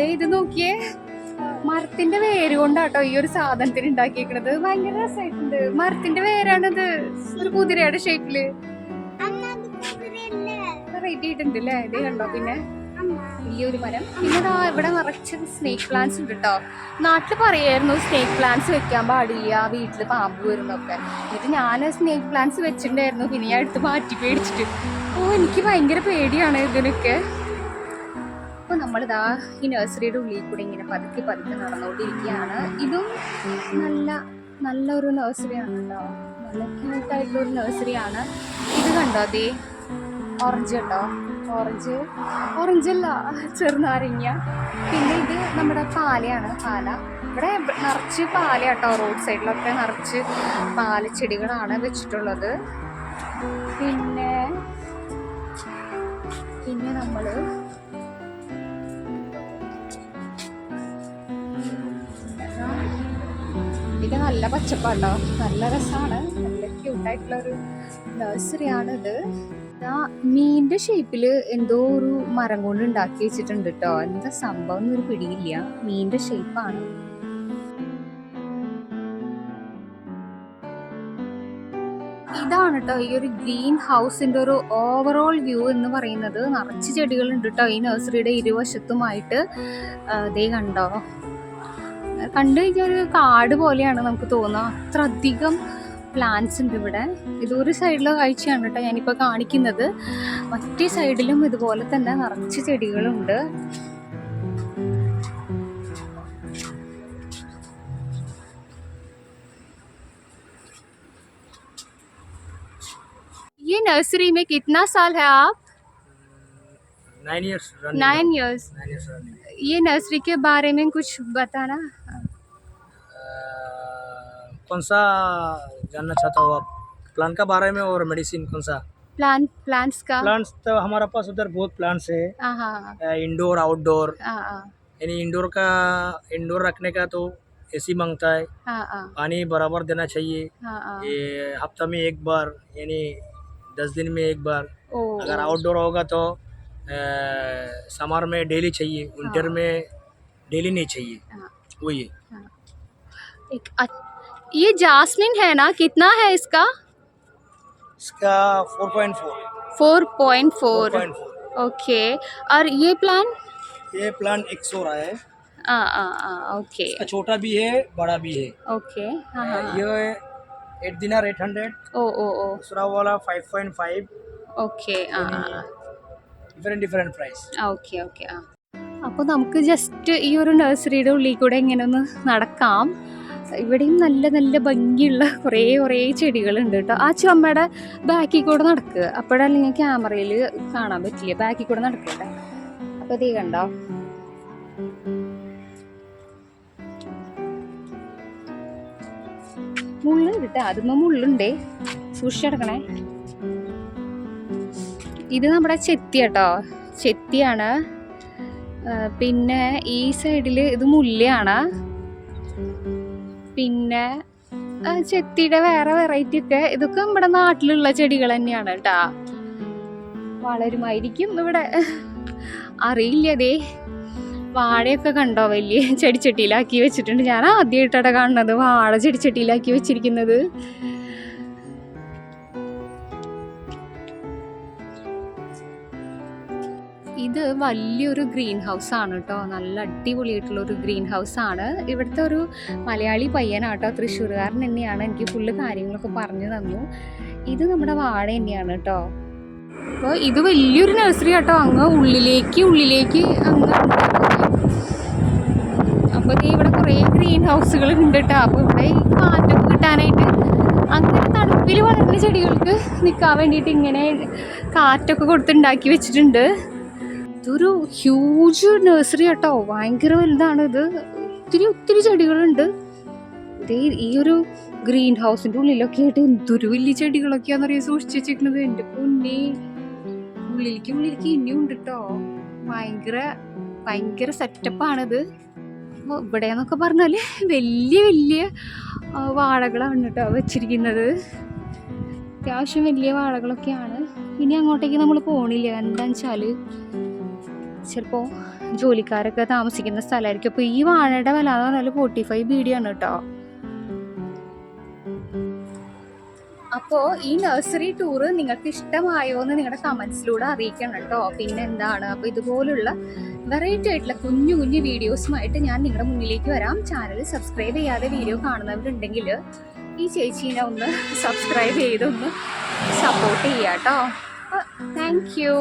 ദേ ഇത് നോക്കിയേ. മരത്തിന്റെ വേര് കൊണ്ടാട്ടോ ഈ ഒരു സാധനത്തിന് ഉണ്ടാക്കിയിരിക്കണത് ഭയങ്കര രസമായിട്ടുണ്ട് മരത്തിന്റെ വേരാണിത്. ഒരു കുതിരയുടെ ഷേപ്പിൽ റെഡി ആയിട്ടുണ്ട് അല്ലേ ഇത് കണ്ടോ പിന്നെ? വലിയൊരു മരം. പിന്നെ ഇവിടെ നിറച്ച് സ്നേക്ക് പ്ലാന്റ്സ് ഉണ്ട് കേട്ടോ നാട്ടിൽ പറയായിരുന്നു സ്നേക്ക് പ്ലാന്റ്സ് വെക്കാൻ പാടില്ല വീട്ടിൽ പാമ്പ് വരുന്നൊക്കെ. എന്നിട്ട് ഞാൻ സ്നേക്ക് പ്ലാന്റ്സ് വെച്ചിട്ടുണ്ടായിരുന്നു. പിന്നെ ഞാൻ എടുത്ത് മാറ്റി പേടിച്ചിട്ട്. ഓ എനിക്ക് ഭയങ്കര പേടിയാണ് ഇതിനൊക്കെ. അപ്പോൾ ഇതാ ഈ നഴ്സറിയുടെ ഉള്ളിൽ കൂടെ ഇങ്ങനെ പതുക്കെ പതുക്കെ നടന്നുകൊണ്ടിരിക്കുകയാണ്. ഇതും നല്ല നല്ലൊരു നഴ്സറിയാണ് കേട്ടോ നല്ല ക്യൂട്ടായിട്ടുള്ള ഒരു നഴ്സറിയാണ് ഇത് കണ്ടോ അതേ ഓറഞ്ച് ഉണ്ടോ? ഓറഞ്ച് ഓറഞ്ചല്ല ചെറുനാരങ്ങ. പിന്നെ ഇത് നമ്മുടെ പാലയാണ് പാല. ഇവിടെ നിറച്ച് പാല കേട്ടോ റോഡ് സൈഡിലൊക്കെ നിറച്ച് പാലച്ചെടികളാണ് വെച്ചിട്ടുള്ളത്. പിന്നെ പിന്നെ നമ്മൾ ഇത് നല്ല പച്ചപ്പാട്ടോ. നല്ല രസമാണ് നല്ല ക്യൂട്ടായിട്ടുള്ള ഒരു നഴ്സറിയാണ് ഇത് ആ ഷേപ്പിൽ എന്തോ ഒരു മരം കൊണ്ട് ഉണ്ടാക്കി വെച്ചിട്ടുണ്ട് കേട്ടോ എന്താ സംഭവം എന്നൊരു പിടിയില്ല. മീന്റെ ഷേപ്പാണ് ഇതാണ് കേട്ടോ ഈ ഒരു ഗ്രീൻ ഹൗസിന്റെ ഒരു ഓവറോൾ വ്യൂ എന്ന് പറയുന്നത്. നിറച്ച് ചെടികളുണ്ട് കേട്ടോ ഈ നഴ്സറിയുടെ ഇരുവശത്തുമായിട്ട്. ദേ കണ്ടോ. കണ്ടു കഴിഞ്ഞാൽ ഒരു കാട് പോലെയാണ് നമുക്ക് തോന്നുക അത്ര അധികം പ്ലാന്റ്സ് ഉണ്ട് ഇവിടെ ഇതൊരു സൈഡിലെ കാഴ്ചയാണ് കേട്ടോ ഞാനിപ്പോൾ കാണിക്കുന്നത് മറ്റേ സൈഡിലും ഇതുപോലെ തന്നെ നിറച്ച് ചെടികളുണ്ട് ये नर्सरी में कितना साल है आप nine years running nine years nine years running ये नर्सरी के बारे में कुछ बताना कौन सा जानना चाहता हो आप? प्लांट का बारे में और मेडिसिन कौन सा? प्लांट प्लांट्स का। प्लांट्स तो हमारे पास उधर बहुत प्लांट्स है। इंडोर आउटडोर यानी इंडोर का इंडोर रखने का तो एसी माँगता है। हाँ हाँ। पानी बराबर देना चाहिए। हाँ ये हफ़्ता में एक बार यानी दस दिन में एक बार। अगर आउटडोर होगा तो समर में डेली चाहिए। विंटर। में डेली नहीं चाहिए। वही है। एक अ- ये जास्मिन है ना कितना है इसका इसका four point four four point four point four okay और ये प्लान ये प्लांट एक सौ रहा है हाँ हाँ हाँ ओके इसका छोटा भी है बड़ा भी है ओके हाँ हाँ हाँ। ये एट दिनार एट हंड्रेड ओ ओ ओ दूसरा वाला फाइव पॉइंट फाइव ഓക്കെ ആ ആ, ആ. डिफरेंट डिफरेंट प्राइस ആ ഓക്കെ ഓക്കെ ആ അപ്പോൾ നമുക്ക് ജസ്റ്റ് ഈ ഒരു നഴ്സറിയുടെ ഉള്ളിൽ കൂടെ ഇങ്ങനെ ഒന്ന് നടക്കാം ഇവിടെയും നല്ല നല്ല ഭംഗിയുള്ള കുറേ കുറേ ചെടികളുണ്ട് കേട്ടോ. ആ ചുമയുടെ ബാക്കിൽ കൂടെ നടക്കുക അപ്പോഴല്ലെങ്കിൽ ക്യാമറയിൽ കാണാൻ പറ്റില്ല? ബാക്കിൽ കൂടെ നടക്കട്ടെ? അപ്പോൾ തീ കണ്ടോ? മുള്ളുണ്ട് കേട്ടോ. അതുമ്മ മുള്ളുണ്ടേ. സൂക്ഷിച്ചെടുക്കണേ ഇത് നമ്മുടെ ചെത്തി കേട്ടോ. ചെത്തിയാണ്. പിന്നെ ഈ സൈഡിൽ ഇത് മുല്ലയാണ്. പിന്നെ ചെത്തിയുടെ വേറെ വെറൈറ്റി ഒക്കെ. ഇതൊക്കെ നമ്മുടെ നാട്ടിലുള്ള ചെടികൾ തന്നെയാണ് കേട്ടാ. വളരുമായിരിക്കും ഇവിടെ. അറിയില്ല അതേ വാഴയൊക്കെ കണ്ടോ? വലിയ ചെടിച്ചട്ടിയിലാക്കി വെച്ചിട്ടുണ്ട്. ഞാൻ ആദ്യമായിട്ടാണ് കാണുന്നത്. വാഴ ചെടിച്ചട്ടിയിലാക്കി വെച്ചിരിക്കുന്നത്. ഇത് വലിയൊരു ഗ്രീൻ ഹൗസ് ആണ് കേട്ടോ നല്ല അടിപൊളിയായിട്ടുള്ള ഒരു ഗ്രീൻ ഹൗസ് ആണ്. ഇവിടുത്തെ ഒരു മലയാളി പയ്യനാട്ടോ തൃശ്ശൂർകാരൻ തന്നെയാണ്. എനിക്ക് ഫുള്ള് കാര്യങ്ങളൊക്കെ പറഞ്ഞു തന്നു. ഇത് നമ്മുടെ വാഴ തന്നെയാണ് കേട്ടോ അപ്പോൾ ഇത് വലിയൊരു നഴ്സറി കേട്ടോ അങ്ങ് ഉള്ളിലേക്ക് ഉള്ളിലേക്ക് അങ്ങ് അപ്പോൾ ഇവിടെ കുറേ ഗ്രീൻ ഹൗസുകൾ ഉണ്ട് കേട്ടോ അപ്പോൾ ഇവിടെ ഈ കാറ്റൊക്കെ കിട്ടാനായിട്ട് അങ്ങനെ തണുപ്പിൽ വളരുന്ന ചെടികൾക്ക് നിൽക്കാൻ വേണ്ടിയിട്ട് ഇങ്ങനെ കാറ്റൊക്കെ കൊടുത്തുണ്ടാക്കി വെച്ചിട്ടുണ്ട്. ഇതൊരു ഹ്യൂജ് നഴ്സറി കേട്ടോ ഭയങ്കര വലുതാണ് ഇത്. ഒത്തിരി ഒത്തിരി ചെടികളുണ്ട്. ഇതേ ഈ ഒരു ഗ്രീൻ ഹൗസിന്റെ ഉള്ളിലൊക്കെ ആയിട്ട് എന്തൊരു വലിയ ചെടികളൊക്കെയാന്ന് അറിയാൻ സൂക്ഷിച്ച് വെച്ചിരിക്കുന്നത് എന്റെ പൊന്നി. ഉള്ളിലേക്ക് ഉള്ളിലേക്ക് ഇനിയും ഉണ്ട് കേട്ടോ ഭയങ്കര ഭയങ്കര സെറ്റപ്പാണിത് ഇവിടെ എന്നൊക്കെ പറഞ്ഞാൽ വലിയ വലിയ വാഴകളാണ് കേട്ടോ വെച്ചിരിക്കുന്നത്. അത്യാവശ്യം വലിയ വാഴകളൊക്കെയാണ്. ഇനി അങ്ങോട്ടേക്ക് നമ്മൾ പോണില്ല. എന്താണെന്ന് വെച്ചാൽ ചിലപ്പോൾ ജോലിക്കാരൊക്കെ താമസിക്കുന്ന സ്ഥലമായിരിക്കും. അപ്പോൾ ഈ വാഴയുടെ വില എന്ന് പറഞ്ഞാൽ ഫോർട്ടി ഫൈവ് ബി ഡി ആണ് കേട്ടോ. അപ്പോൾ ഈ നഴ്സറി ടൂറ് നിങ്ങൾക്ക് ഇഷ്ടമായോ എന്ന് നിങ്ങളുടെ കമൻസിലൂടെ അറിയിക്കണം കേട്ടോ. പിന്നെ എന്താണ്? അപ്പോൾ ഇതുപോലുള്ള വെറൈറ്റി ആയിട്ടുള്ള കുഞ്ഞു കുഞ്ഞു വീഡിയോസുമായിട്ട് ഞാൻ നിങ്ങളുടെ മുന്നിലേക്ക് വരാം. ചാനൽ സബ്സ്ക്രൈബ് ചെയ്യാതെ വീഡിയോ കാണുന്നവരുണ്ടെങ്കിൽ ഈ ചേച്ചീനെ ഒന്ന് സബ്സ്ക്രൈബ് ചെയ്തൊന്ന് സപ്പോർട്ട് ചെയ്യാം കേട്ടോ. Thank you